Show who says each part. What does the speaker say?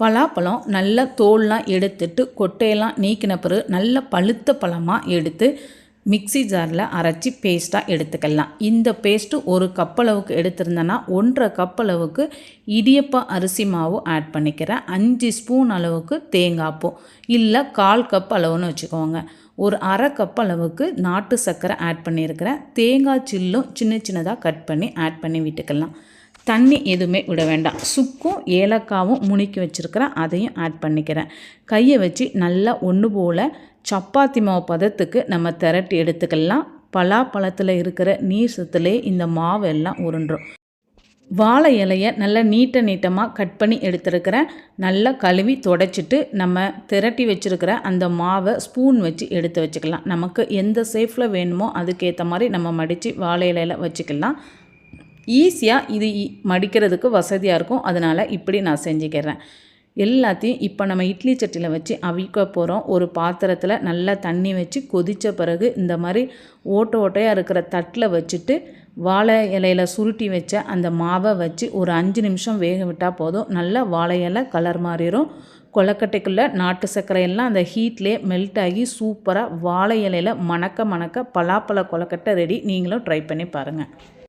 Speaker 1: பலாப்பழம் நல்ல தோல்லாம் எடுத்துட்டு கொட்டையெல்லாம் நீக்கின பிறகு நல்ல பழுத்த பழமாக எடுத்து மிக்ஸி ஜாரில் அரைச்சி பேஸ்ட்டாக எடுத்துக்கலாம். இந்த பேஸ்ட்டு ஒரு கப் அளவுக்கு எடுத்திருந்தேன்னா ஒன்றரை கப் அளவுக்கு இடியப்ப அரிசி மாவு ஆட் பண்ணிக்கிறேன். அஞ்சு ஸ்பூன் அளவுக்கு தேங்காய் பூ இல்லை கால் கப் அளவுன்னு வச்சுக்கோங்க. ஒரு அரை கப் அளவுக்கு நாட்டு சர்க்கரை ஆட் பண்ணியிருக்கிறேன். தேங்காய் சில்லும் சின்ன சின்னதாக கட் பண்ணி ஆட் பண்ணி விட்டுக்கலாம். தண்ணி எதுவுமே விட வேண்டாம். சுக்கும் ஏலக்காவும் முணுக்கி வச்சுருக்கிறேன் அதையும் ஆட் பண்ணிக்கிறேன். கையை வச்சு நல்லா ஒன்று போல் சப்பாத்தி மாவு பதத்துக்கு நம்ம திரட்டி எடுத்துக்கலாம். பலாப்பழத்தில் இருக்கிற நீர் சத்துலேயே இந்த மாவு எல்லாம் உருண்டுரும் வாழை இலையை நல்லா நீட்ட நீட்டமாக கட் பண்ணி எடுத்துருக்கிறேன். நல்லா கழுவி தொடச்சிட்டு நம்ம திரட்டி வச்சுருக்கிற அந்த மாவை ஸ்பூன் வச்சு எடுத்து வச்சுக்கலாம். நமக்கு எந்த சேஃபில் வேணுமோ அதுக்கேற்ற மாதிரி நம்ம மடித்து வாழை இலையில் வச்சுக்கலாம். ஈஸியாக இது மடிக்கிறதுக்கு வசதியாக இருக்கும். அதனால் இப்படி நான் செஞ்சுக்கிறேன். எல்லாத்தையும் இப்போ நம்ம இட்லி சட்டியில் வச்சு அவிக்க போகிறோம் ஒரு பாத்திரத்தில் நல்லா தண்ணி வச்சு கொதித்த பிறகு இந்த மாதிரி ஓட்டை ஓட்டையாக இருக்கிற தட்டில் வச்சுட்டு வாழை இலையில சுருட்டி வச்ச அந்த மாவை வச்சு ஒரு அஞ்சு நிமிஷம் வேக விட்டால் போதும். நல்லா வாழை இலை கலர் மாறிடும் கொலக்கட்டைக்குள்ளே நாட்டு சர்க்கரையெல்லாம் அந்த ஹீட்லேயே மெல்ட் ஆகி சூப்பராக வாழை இலையில மணக்க மணக்க பலாப்பழ கொலக்கட்டை ரெடி நீங்களும் ட்ரை பண்ணி பாருங்கள்